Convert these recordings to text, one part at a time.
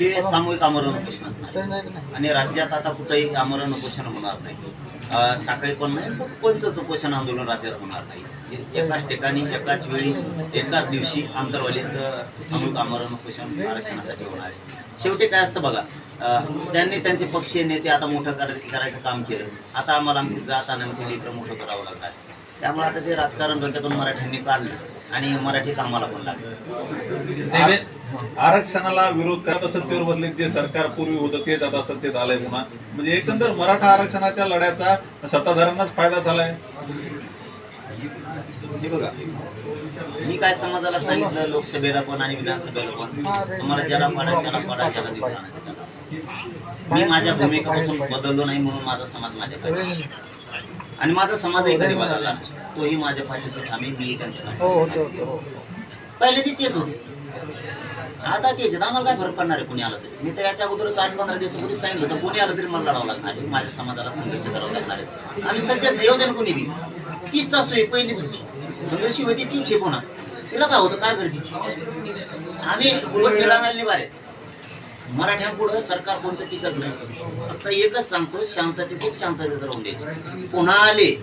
हे सामूहिक आमरण उपोषण असणार. आणि राज्यात आता कुठेही आमरण उपोषण होणार नाही. साखळी पण नाही पण कोणतंच उपोषण आंदोलन राज्यात होणार नाही. हे एकाच ठिकाणी एकाच वेळी एकाच दिवशी आंतरवालीत सामूहिक आमरण उपोषण आरक्षणासाठी होणार आहे. शेवटी काय असतं बघा त्यांनी त्यांचे पक्षीय नेते आता मोठं कर करायचं काम केलं. आता आम्हाला आमची जात आणि आमची लेकरं मोठं करावं लागणार. त्यामुळे आता ते राजकारण डोक्यातून मराठ्यांनी काढलं आणि मराठी कामाला पण लागलं. आरक्षणाला विरोध करत सत्तेवर बदले जे सरकार पूर्वी होतं तेच आता सत्तेत आलंय पुन्हा म्हणजे एकंदर मराठा आरक्षणाच्या लढ्याचा सत्ताधाऱ्यांनाच फायदा झालाय. हे बघा मी काय समाजाला सांगितलं लोकसभेला पण आणि विधानसभेला पण? तुम्हाला ज्याला पडा त्याला पडा ज्याला. मी माझ्या भूमिकेपासून बदललो नाही म्हणून माझा समाज माझ्या पाठीशी. आणि माझा समाजही कधी बदलला नाही. तोही माझ्या पाठीशी ठामी मी त्यांच्या पाठीशी पहिले ती तेच होते. आता तेच आम्हाला काय फरक पडणार आहे पुणे आलं तरी? मी तर याच्या अगोदरच आठ पंधरा दिवसापूर्वी सांगितलं तर पुणे आलं तरी मला लढावं लागणार आहे. माझ्या समाजाला संघर्ष करावा लागणार आहे. आम्ही सध्या देव देण कोणी कुणी बी तीच सासू आहे पहिलीच होती. जशी होती तीच आहे पुन्हा. तिला काय होतं? काय गरजेची? आम्ही उलट बारे. मराठ्यांपुढं सरकार कोणतं टिकत नाही. फक्त एकच सांगतो शांततेतच शांततेत राहून द्यायचं. पुन्हा आले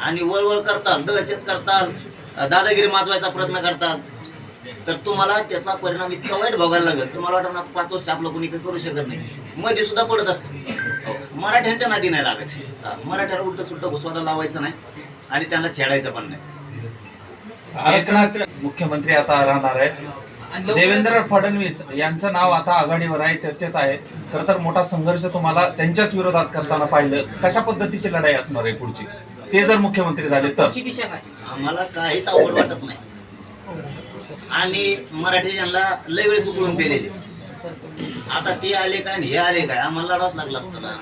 आणि वळवळ करतात दहशत करतात दादागिरी माजवायचा प्रयत्न करतात तर तुम्हाला त्याचा परिणाम इतका वाईट भोगायला लागेल तुम्हाला वाटत ना पाच वर्ष आपलं कोणी काही करू शकत नाही. मध्ये सुद्धा पडत असतं. मराठ्यांच्या नादी नाही लागायचं हा, मराठ्याला उलट सुलट घुसवायला लावायचं नाही आणि त्यांना छेडायचं पण नाही. मुख्यमंत्री आता राहणार आहेत. देवेंद्र फडणवीस यांचं नाव आता आघाडीवर आहे चर्चेत आहे. खर तर मोठा संघर्ष तुम्हाला त्यांच्याच विरोधात करताना पाहिलं. कशा पद्धतीची लढाई असणार आहे पुढची? ते जर मुख्यमंत्री झाले तर? आम्हाला काहीच अवघड वाटत नाही. आम्ही मराठी यांना लय वेळेस उकळून पेलेले. आता ते आले काय आणि हे आले काय? आम्हाला लढावंच लागला असतं ना.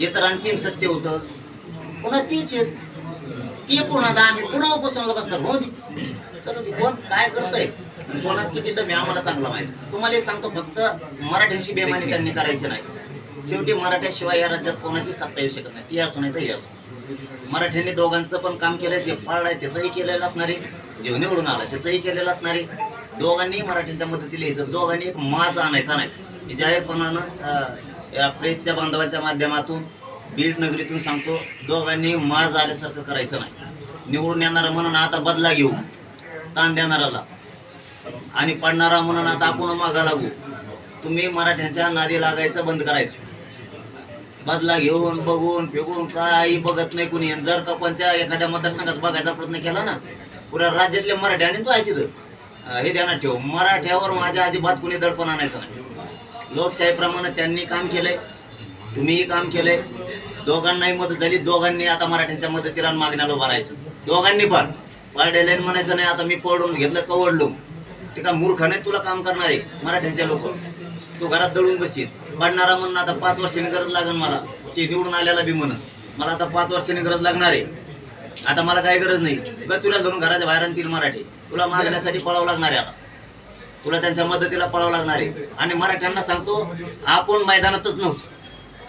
हे तर अंतिम सत्य होतं. पुन्हा तीच आहेत. ते पुन्हा आता? आम्ही पुन्हा उपोषणाला बसणार. हो दे कोण? काय करतंय? कोणात किती मी आम्हाला चांगला माहिती. तुम्हाला एक सांगतो फक्त मराठ्यांशी बेमानी त्यांनी करायची नाही. शेवटी मराठ्याशिवाय या राज्यात कोणाची सत्ता येऊ शकत नाही. ती असू नाही तर हे असो. मराठ्यांनी दोघांचं पण काम केलंय जे पाळलंय त्याचंही केलेलं असणार आहे. जे निवडून आला त्याचंही केलेलं असणार आहे. दोघांनी मराठ्यांच्या मदतीला यायचं दोघांनी एक माज आणायचा नाही. जाहीरपणानं या प्रेसच्या बांधवाच्या माध्यमातून बीड नगरीतून सांगतो दोघांनी माज आल्यासारखं करायचं नाही. निवडून येणारा म्हणून आता बदला घेऊ ताण देणाराला आणि पडणारा म्हणून आता आपण मागा लागू. तुम्ही मराठ्यांच्या नादी लागायचं बंद करायचं. बदला घेऊन बघून फेकून काही बघत नाही कुणी. आणि जर का कोणत्या एखाद्या मतदारसंघात बघायचा प्रयत्न केला ना पुऱ्या राज्यातले मराठी आणि तो आहे तिथं. हे ध्यानात ठेव. मराठ्यावर माझ्या अजिबात कुणी दडपण आणायचं नाही. लोकशाहीप्रमाणे त्यांनी काम केलंय तुम्हीही काम केलंय. दोघांनाही मदत झाली दोघांनी आता मराठ्यांच्या मदतीला मागण्याला उभं राहायचं. दोघांनी पण. पारडेलाईन म्हणायचं नाही आता मी पडून घेतलं कवडलो. ते का मूर्ख नाही तुला काम करणार आहे मराठ्यांच्या लोक. तू घरात दळून बसशील. पडणारा म्हणून आता पाच वर्षांनी गरज लागेल मला. ते निवडून आल्याला बी म्हणून. मला आता पाच वर्षांनी गरज लागणार आहे. आता मला काही गरज नाही. गचुऱ्या धरून घराच्या बाहेर आणतील मराठी. तुला मागण्यासाठी पळावं लागणार आहे आता. तुला त्यांच्या मदतीला पळावं लागणार आहे. आणि मराठ्यांना सांगतो आपण मैदानातच नव्हतो.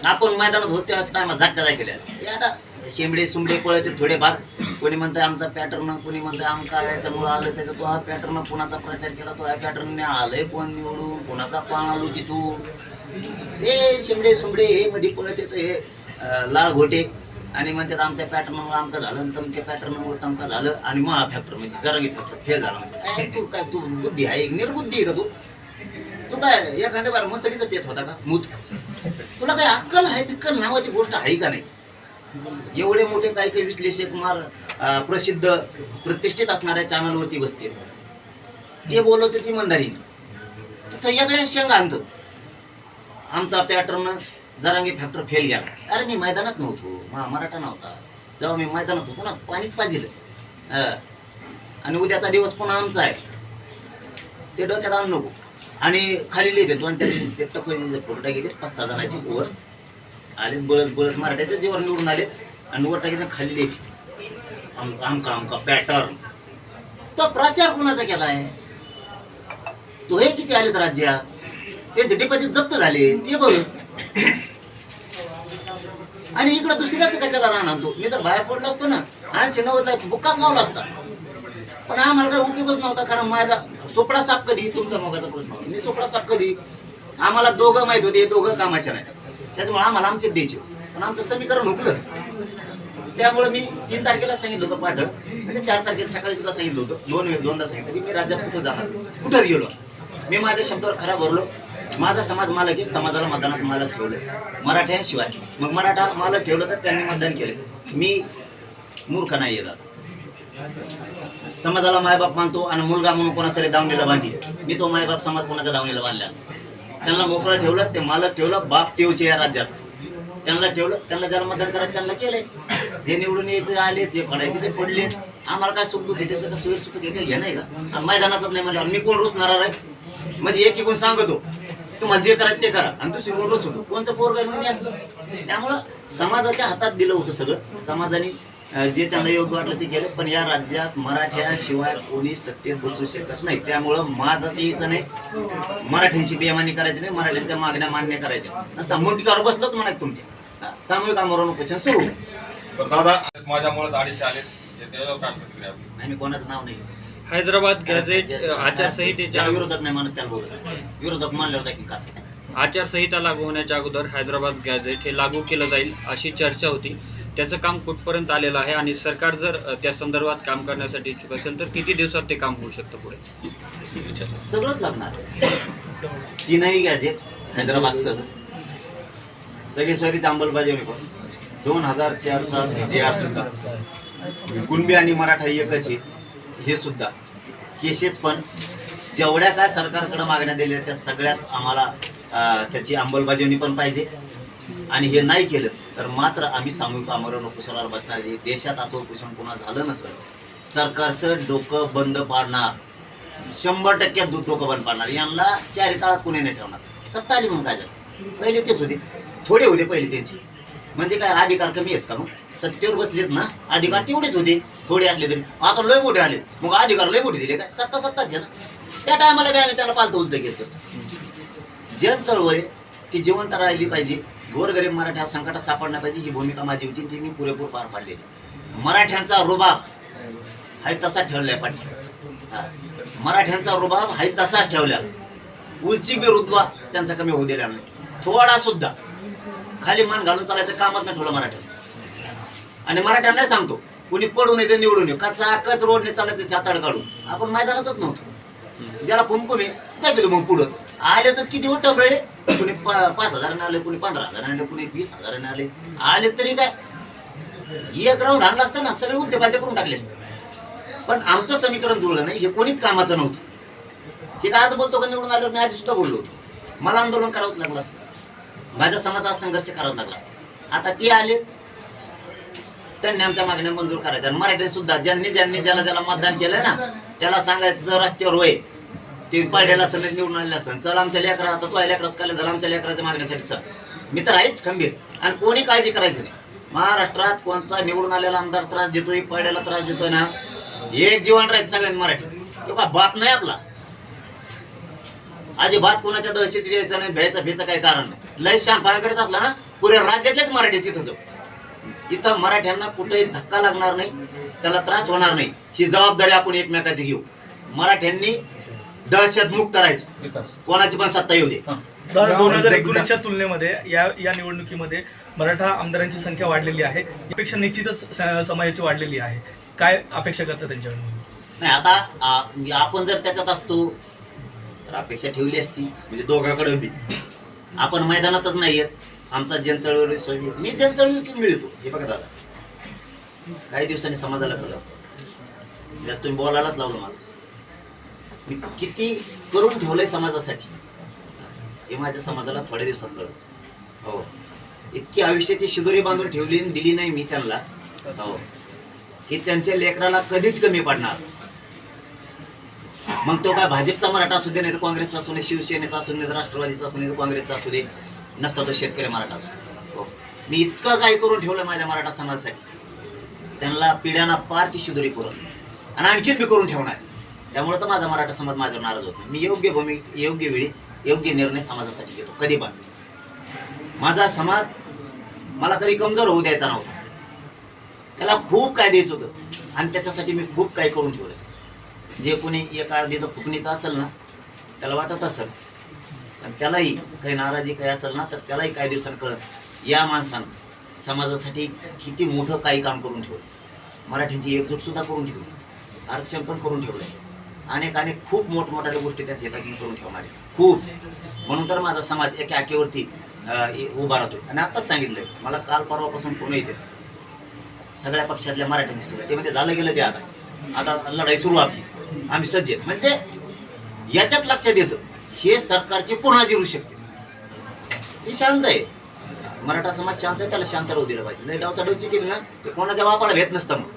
आपण मैदानात होतो त्याच टायमात झटका जाय केल्या आता शेंबडे सुंबडे पळते थोडेफार कोणी म्हणतंय आमचा पॅटर्न कोणी म्हणतंय आमका याच्यामुळं आलं त्याचा तो हा पॅटर्न कुणाचा प्रचार केला तो ह्या पॅटर्नने आलंय कोण निवडून? कोणाचा पाण आलो की तू? हे शिमडे सुमडे हे मध्ये पुन्हा त्याचं हे लाळ लाल घोटे. आणि म्हणतात आमच्या पॅटर्नमुळे आमका झालं आणि तमक्या पॅटर्नमुळे तमका झालं आणि महा फॅक्टर म्हणजे जरांगी फॅक्टर फेल झाला म्हणजे. काय तू काय तू बुद्धी आहे? निर्बुद्धी आहे का तू? तू काय एखाद्या बार मसडीचा पेत होता का? मूत. तुला काय अक्कल आहे पिक्कल नावाची गोष्ट आहे का नाही? एवढे मोठे काही काही विश्लेषक मार प्रसिद्ध प्रतिष्ठित असणाऱ्या चॅनलवरती बसते ते बोलवते ती मंदारीने तर सगळ्या शेंगा आणतं आमचा पॅटर्न जरांगी फॅक्टर फेल गेला. अरे मी मैदानात नव्हतो. मा मराठा नव्हता. जेव्हा मी मैदानात होतो ना पाणीच पाहिजे आणि उद्याचा दिवस पुन्हा आमचा आहे. ते डोक्यात आणू नको. आणि खाली लिहिते दोन चार ते टपकले फोटो गेले पाच सहा जणांचे वर. आले बळत बळत मराठ्याच्या जेवण निवडून आले आणि वर टाकी खाली लिहिते. आमका आमका आमका पॅटर्न तो प्रचार कुणाचा केला आहे तो हे किती आलेत राज्यात? त्यांचे डिपॉझिट जप्त झाले. ते बघ. आणि इकडं दुसऱ्याच कशाला राहणार तो? मी तर बाहेर पडलो असतो ना. ऐंशी नव्वदला बुक्काच लावला असता. पण आम्हाला काही उपयोगच नव्हता कारण माझा सोपडा साप कधी? तुमचा मोगाचा प्रश्न होता. मी सोपडा साप कधी? आम्हाला दोघं माहीत होते दोघं कामाचे नाही त्याच्यामुळे आम्हाला आमचे द्यायचे पण आमचं समीकरण हुकलं. त्यामुळे मी तीन तारखेला सांगितलं होतं पाठ. म्हणजे चार तारखेला सकाळी सुद्धा सांगितलं होतं. दोन वेळ दोनदा सांगितलं. की मी राज्यात कुठं जाणार? कुठंच गेलो? मी माझ्या शब्दावर खरा भरलो. माझा समाज मालक आहे समाजाला मतदानात मालक ठेवलं. मराठ्याशिवाय. मग मराठा मालक ठेवलं तर त्यांनी मतदान केलं. मी मूर्ख नाही येतात समाजाला मायबाप मानतो आणि मुलगा म्हणून कोणातरी दावणीला बांधी मी तो मायबाप समाज कोणाच्या दावणीला बांधला त्यांना मोकळं ठेवलं ते मालक ठेवलं बाप तेवचे या राज्याचा त्यांना ठेवलं त्यांना ज्याला मतदान करायचं त्यांना केलंय. जे निवडून यायचे आले ते पडायचे ते पडले. आम्हाला काय सुख दुःख त्याचं का सोयी सुख काही घे नाही का? मैदानातच नाही म्हणजे मी कोण रुसणार आहे? म्हणजे एक कोण सांगतो. तुम्हाला जे करायचं ते करा. आणि दुसरी रुस होतो कोणचं पोरग आहे मग मी असलं. त्यामुळं समाजाच्या हातात दिलं होतं सगळं. समाजाने जे त्यांना योग्य वाटलं ते केलं. पण या राज्यात मराठ्याशिवाय कोणी सत्तेत बसू शकत नाही. त्यामुळं माझं ते यायचं नाही. मराठ्यांशी बेमानी करायची नाही. मराठ्यांच्या मागण्या मान्य करायच्या. नसता मुंडकावर बसलोच म्हणायचं तुमचे. हा, सामूहिक आमरण उपोषण सुरू. दादा माझ्यामुळे अडीचशे आले काय? नाही मी कोणाचं नाव नाही. हैदराबाद गॅझेट आचारसंहितेच्या विरोधक नाही म्हणत त्याला बोलत विरोधक मानल्यावर देखील काच आहे. आचारसंहिता लागू होण्याच्या अगोदर हैदराबाद गॅझेट हे लागू केलं जाईल अशी चर्चा होती. त्याचं काम कुठपर्यंत आलेलं आहे आणि सरकार जर अ, त्या संदर्भात काम करण्यासाठी इच्छुक असेल तर किती दिवसात ते काम होऊ शकतं पुढे? सगळंच लागणार. तीनही गॅजेट हैदराबाद सह सगळे स्वारीची अंमलबजावणी पण. दोन हजार चारचा जे आर सुद्धा. कुणबी आणि मराठा एकच आहे. हे सुद्धा. केसेस पण जेवढ्या काय सरकारकडे मागण्या दिल्या त्या सगळ्यात आम्हाला त्याची अंमलबजावणी पण पाहिजे. आणि हे नाही केलं तर मात्र आम्ही सामूहिक आमरण उपोषणावर बसणार आहे. देशात असं उपोषण पुन्हा झालं नसेल सरकारचं डोकं बंद पाडणार. शंभर टक्के दूध डोकं बंद पाडणार. यांना चारी ताळात कुणी नाही ठेवणार. सत्ता आली म्हणून काय झालं? पहिले तेच होते. थोडे होते पहिले त्यांचे. म्हणजे काय अधिकार कमी आहेत का मग? सत्तेवर बसलेच ना. अधिकार तेवढेच होते थोडे आले तरी. आता लय मोठे आले मग अधिकार लय मोठे दिले काय? सत्ता सत्ताच आहे ना. त्या टायमाला बी आम्ही त्याला पालतं उलतं घेतो जन चळवळ ती जिवंत राहिली पाहिजे. गोरगरीब मराठा संकटात सापडण्या पाहिजे. ही भूमिका माझी होती ती मी पुरेपूर पार पाडलेली मराठ्यांचा रुबाब हाय तसा ठेवलाय पाठी मराठ्यांचा रुबाब हाय तसाच ठेवला उलची बी त्यांचा कमी होऊ दिला नाही. थोडा सुद्धा. खाली मान घालून चालायचं कामच नाही ठेवलं मराठ्या आणि मराठ्यांना सांगतो कुणी पडू नये ते निवडून येऊ. कचा कच रोडने चालायचं छाताड काढून. आपण मैदानातच नव्हतो. ज्याला कुमकुम आहे त्या गेलो मग पुढं. आले तर किती उठ वेळे कुणी पा- पाच हजाराने आले कुणी पंधरा हजाराने आले कुणी वीस हजाराने आले. आले तरी काय? एक राऊंड आणला असता ना सगळे उलटे पालटे करून टाकले असते. पण आमचं समीकरण जुळलं नाही हे कोणीच कामाचं नव्हतं. हे का आज बोलतो का निवडून आलं मी आधी सुद्धा बोललो होतो. मला आंदोलन करावंच लागलं असतं. माझ्या समाजात संघर्ष करावा लागला आता ते आले त्यांनी आमच्या मागण्या मंजूर करायच्या. आणि मराठी सुद्धा ज्यांनी ज्यांनी ज्याला ज्याला मतदान केलंय ना त्याला सांगायचं रस्त्यावर होय ते पाड्याला असेल निवडून आलेलं असेल चल आमच्या लेकरा आता तो लेकरात काय झालं आमच्या लेकराच्या मागण्यासाठी चल. मी तर आहेच खंबीर. आणि कोणी काळजी करायची नाही. महाराष्ट्रात कोणता निवडून आलेला आमदार त्रास देतोय पाड्याला त्रास देतोय ना एक जीवन राहायचं सगळ्यांनी मराठी तो का बाप नाही आपला? अजिबात कोणाच्या दहशतीत द्यायचं नाही भ्यायचा भ्यायचं काही कारण नाही. लय शानपणा करत असला ना पुऱ्या राज्यातलेच मराठी तिथं जाऊ इथं मराठ्यांना कुठेही धक्का लागणार नाही त्याला त्रास होणार नाही. ही जबाबदारी आपण एकमेकाची घेऊ. मराठ्यांनी दहशत मुक्त राहायचं. कोणाची पण सत्ता येऊ दे. दोन हजार एकोणीसच्या तुलनेमध्ये या या निवडणुकीमध्ये मराठा आमदारांची संख्या वाढलेली आहे. यापेक्षा निश्चितच समाजाची वाढलेली आहे. काय अपेक्षा करता त्यांच्याकडून? नाही आता आपण जर त्याच्यात असतो तर अपेक्षा ठेवली असती म्हणजे दोघांकडे बी. आपण मैदानातच नाही येत. आमचा जनचळवळ विश्वास आहे. मी जनचळवळीतून मिळतो. हे बघा दादा. काही दिवसांनी समाजाला कळलं. ज्यात तुम्ही बोलायलाच लावलं मला. मी किती करून ठेवलंय समाजासाठी हे माझ्या समाजाला थोड्या दिवसात कळलं. हो. इतकी आयुष्याची शिदोरी बांधून ठेवली आणि दिली नाही मी त्यांना. हो. की त्यांच्या लेकराला कधीच कमी पडणार. मग तो काय भाजपचा मराठा असू दे नाही तर काँग्रेसचा असू दे शिवसेनेचा असू दे राष्ट्रवादीचा असू दे तर काँग्रेसचा असू दे नसता तो शेतकरी मराठा असू. हो. मी इतकं काय करून ठेवलं माझ्या मराठा समाजासाठी? त्यांना पिढ्यांना पार ती शिदोरी पुरवली आणि आणखीन बी करून ठेवणार. त्यामुळे तर माझा मराठा समाज माझ्यावर नाराज होत नाही. मी योग्य भूमी योग्य वेळी योग्य निर्णय समाजासाठी घेतो कधी पण. माझा समाज मला कधी कमजोर होऊ द्यायचा नव्हता. त्याला खूप काय द्यायचं होतं. आणि त्याच्यासाठी मी खूप काही करून ठेवलं जे कोणी एक अर्धीचं फुकणीचं असेल ना त्याला वाटत असेल. आणि त्यालाही काही नाराजी काही असेल ना तर त्यालाही काही दिवसांनी कळत या माणसानं समाजासाठी किती मोठं काही काम करून ठेवलं. मराठीची एकजूटसुद्धा करून ठेवली. आरक्षण पण करून ठेवलं अनेक अनेक खूप मोठमोठ्या गोष्टी त्याच्या एकाची करून ठेवणार. खूप. म्हणून तर माझा समाज एका आकेवरती उभा राहतो आणि आत्ताच सांगितलंय. मला काल परवापासून पूर्ण येते? सगळ्या पक्षातल्या मराठ्यांची सुरू ते म्हणजे झालं गेलं ते आता. आता लढाई सुरू आपली. आम्ही सज्ज आहेत. म्हणजे याच्यात लक्षात येतं हे सरकारची पुन्हा जिरू शकते. हे शांत आहे. मराठा समाज शांत आहे त्याला शांत राहू दिलं पाहिजे. लय डावचा डवची केली ना ते कोणाच्या बापाला भेट नसतं मग.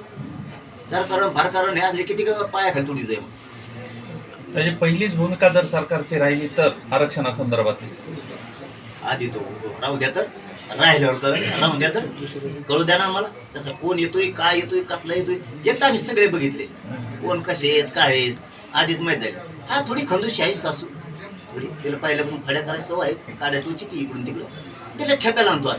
जर कारण फार कारण हे असले किती पाया तुडी जाईल मग. त्याची पहिलीच भूमिका जर सरकारची राहिली तर आरक्षणासंदर्भातली. आधी तो राहू द्या तर. राहिल्यावर कळलं राहू द्या तर. कळू द्या ना आम्हाला. तसं कोण येतोय काय येतोय कसला येतोय एकदा आम्ही सगळे बघितले. कोण कसे आहेत काय आहेत आधीच माहीत झाली. हा थोडी खंदूशी आहे सासू. थोडी तिला पहिल्या पण खड्या करायची सवय तुझी ती इकडून तिकडं. तिला ठेप्याला आणतो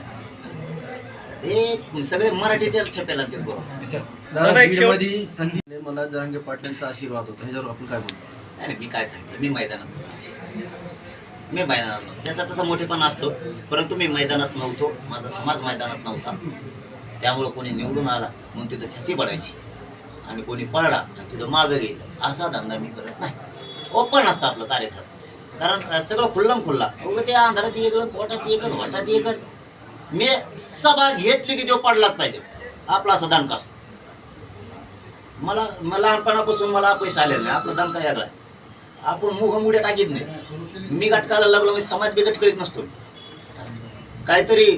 हे सगळे मराठी त्याला ठेप्याला आणतात बरोबर संधी मला जरांगे पाटलांचा आशीर्वाद होता. ह्याच्यावर आपण काय बोलतो? नाही नाही, मी काय सांगितलं मी मैदानात मी मैदानात नव्हतो. त्याचा त्याचा मोठेपणा असतो. परंतु मी मैदानात नव्हतो. माझा समाज मैदानात नव्हता. त्यामुळं कोणी निवडून आला. म्हणून तिथं छाती पडायची. आणि कोणी पळला आणि तिथं मागं घ्यायचं असा धंदा मी करत नाही. ओपन असतं आपलं कार्यक्रम. कारण सगळं खुल्लम खुल्ला. अगं ते अंधारात एकलं पोटात एकत वाटात एकत मी सभा घेतली की तो पडलाच पाहिजे. आपला असा दणका असतो. मला मला लहानपणापासून मला पैसे आलेले नाही. आपला दणका वेगळा आहे. आपण मुखमुड्या टाकीत नाही. मी गटकाळायला लागलो मी समाज बी गटकळीत नसतो. काहीतरी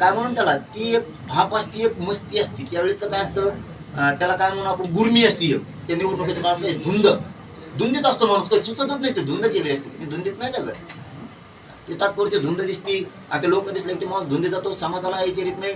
काय म्हणून त्याला? ती एक भाप असती एक मस्ती असती. त्यावेळेचं काय असतं? त्याला काय म्हणून आपण गुरमी असती ते त्या निवडणुकीच्या काळात धुंद. धुंदीत असतो माणूस काही सुचतच नाही ते धुंदच केली असते. मी धुंदीत नाही जात ते तात्पुरती धुंद दिसती. आता लोक दिसले की माणूस धुंदी जातो समाजाला विचारित नाही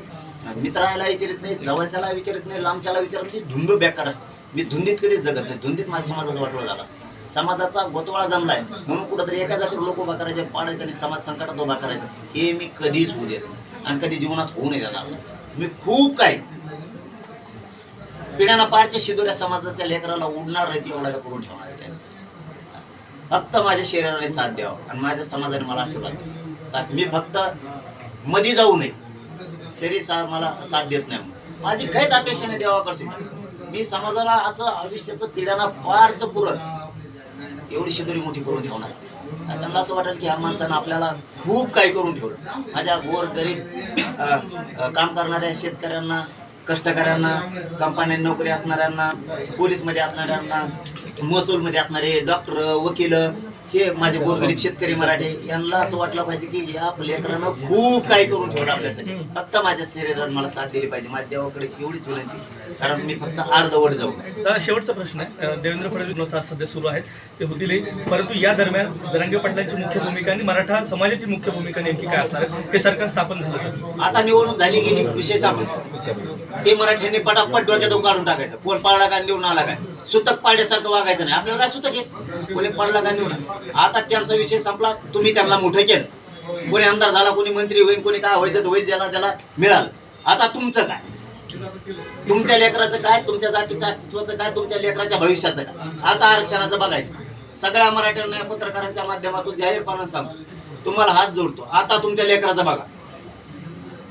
मित्राला विचारित नाही जवळच्याला विचारित नाही लांबच्याला विचारत नाही. धुंद बेकार असते. मी धुंदीत कधीच जगत नाही. धुंदीत माझ्या समाजाचा वाटोळा झाला असतो. समाजाचा गोतवाळा जमलाय. म्हणून कुठंतरी एका जातीवर लोक उभा करायचे पाडायचे आणि समाज संकटात उभा करायचा. हे मी कधीच होऊ देत नाही. आणि कधी जीवनात होऊ नाही देणार. मी खूप काही पिढ्याना पारच्या शिदोऱ्या समाजाच्या लेकराला उडणार नाही ती एवढ्याला करून ठेवणार आहे त्याच्यासाठी फक्त माझ्या शरीराने साथ द्यावा आणि माझ्या समाजाने मला आशीर्वाद द्यावा. बस मी फक्त मधी जाऊ नये. शरीर सा मला साथ देत नाही माझी काहीच अपेक्षा नाही देवाकडची मी समाजाला असं आयुष्याचं पिढ्याला पारचं पुरण एवढी शिदोरी मोठी करून ठेवणार आणि त्यांना असं वाटेल की ह्या माणसानं आपल्याला खूप काही करून ठेवलं. माझ्या गोर गरीब काम करणाऱ्या शेतकऱ्यांना कष्टकऱ्यांना कंपन्या नोकरी असणाऱ्यांना पोलीसमध्ये असणाऱ्यांना महसूलमध्ये असणारे डॉक्टर वकील हे माझे गोरगरीब शेतकरी मराठे यांना असं वाटलं पाहिजे की या लेकरानं खूप काही करून ठेवलं आपल्यासाठी. फक्त माझ्या शरीरानं मला साथ दिली पाहिजे. माझ्या देवाकडे एवढीच विनंती. कारण मी फक्त अर्धवट जाऊ. शेवटचा प्रश्न आहे. देवेंद्र फडणवीस सध्या सुरू आहेत. ते होतील परंतु या दरम्यान जरांगे पाटलांची मुख्य भूमिका आणि मराठा समाजाची मुख्य भूमिका नेमकी काय असणार आहे हे सरकार स्थापन झालं आता निवडणूक झाली गेली विषय आपण ते मराठ्यांनी पटापट डोक्यातून काढून टाकायचं. कोण पाळला का निवडून आला काय? सुतक पाड्यासारखं वागायचं नाही. आपल्याला काय सुतक आहे? कोणी पडला का निवडून आता त्यांचा विषय संपला तुम्ही त्यांना मोठं केलं. कोणी आमदार झाला कोणी मंत्री होईल कोणी काय व्हायचं होईल ज्याला त्याला मिळालं. आता तुमचं काय? तुमच्या लेकराचं काय? तुमच्या जातीच्या अस्तित्वाचं काय? तुमच्या लेकराच्या भविष्याचं काय? आता आरक्षणाचं बघायचं. सगळ्या मराठ्यांना या पत्रकारांच्या माध्यमातून जाहीरपणा सांगतो. तुम्हाला हात जोडतो. आता तुमच्या लेकराचा बघा.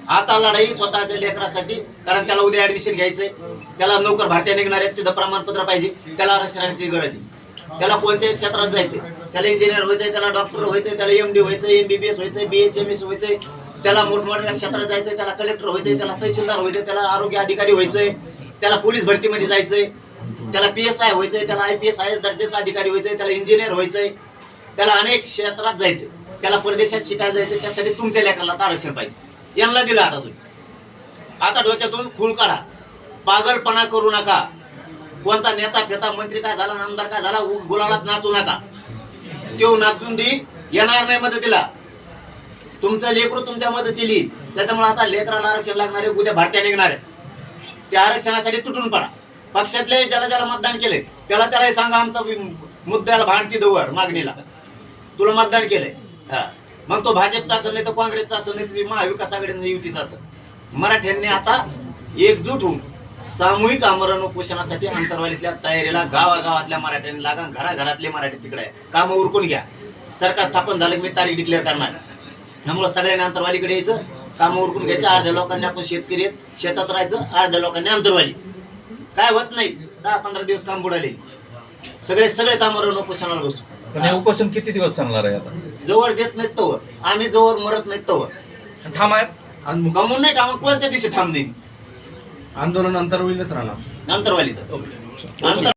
आता लढाई स्वतःच्या लेकरासाठी कारण त्याला उद्या ऍडमिशन घ्यायचंय. त्याला नोकर भारतीय निघणार आहेत. तिथं प्रमाणपत्र पाहिजे. त्याला आरक्षणाची गरज आहे. त्याला कोणत्याही क्षेत्रात जायचंय. त्याला इंजिनियर व्हायचंय त्याला डॉक्टर व्हायचंय त्याला एम डी व्हायचंय एस व्हायचंय बी एच एम एस व्हायचंय. त्याला मोठमोठ्या क्षेत्रात जायचंय. त्याला कलेक्टर व्हायचंय त्याला तहसीलदार व्हायचंय त्याला आरोग्य अधिकारी व्हायचंय. त्याला पोलीस भरतीमध्ये जायचंय. त्याला पी एस आय व्हायचंय त्याला I P S I S दर्जाचा अधिकारी व्हायचंय त्याला इंजिनियर व्हायचंय त्याला अनेक क्षेत्रात जायचंय. त्याला परदेशात शिकायला जायचं त्यासाठी तुमच्या लेकराला आता आरक्षण पाहिजे. यांना दिलं आता तुम्ही. आता डोक्यातून खूळ काढा. पागलपणा करू नका. कोणता नेता फेता मंत्री काय झाला आमदार काय झाला उ- गुलालात नाचू नका. तो नाचून दे येणार नाही मदतीला. तुमचं लेकरू तुमच्या मदतीला. येईल त्याच्यामुळे आता लेकराला आरक्षण लागणार आहे उद्या भारतीय निघणार आहे. त्या आरक्षणासाठी तुटून पडा. पक्षातले ज्याला ज्याला मतदान केले त्याला त्याला सांगा आमचा मुद्द्याला भांडती दवर मागणीला. तुला मतदान केलंय. हा. मग तो भाजपचा असेल नाही तर काँग्रेसचा असेल नाही तर महाविकास आघाडीचा युतीचा असेल. मराठ्यांनी आता एकजूट होऊन सामूहिक आमरण उपोषणासाठी अंतरवालीतल्या तयारीला गावागावातल्या मराठ्यांनी लागा घराघरातले मराठी तिकडे आहे कामं उरकून घ्या. सरकार स्थापन झालं की मी तारीख डिक्लेअर करणार. त्यामुळे सगळ्यांनी अंतरवालीकडे यायचं. कामं उरकून घ्यायचं. अर्ध्या लोकांनी आपण शेतकरी आहेत. शेतात राहायचं. अर्ध्या लोकांनी अंतरवाली. काय होत नाही. दहा पंधरा दिवस काम बुडाले. सगळे सगळे कामावर उपोषणाला बसू. पण हे उपोषण किती दिवस चालणार आहे आता? जवळ देत नाहीत तवर आम्ही जवळ मरत नाहीत तवर ठाम आहेत? आणि कमवून नाही ठाम. कोणत्या दिवशी ठाम देईन? आंदोलन अंतरविलच राहणार. अंतरवाली तर. अंतर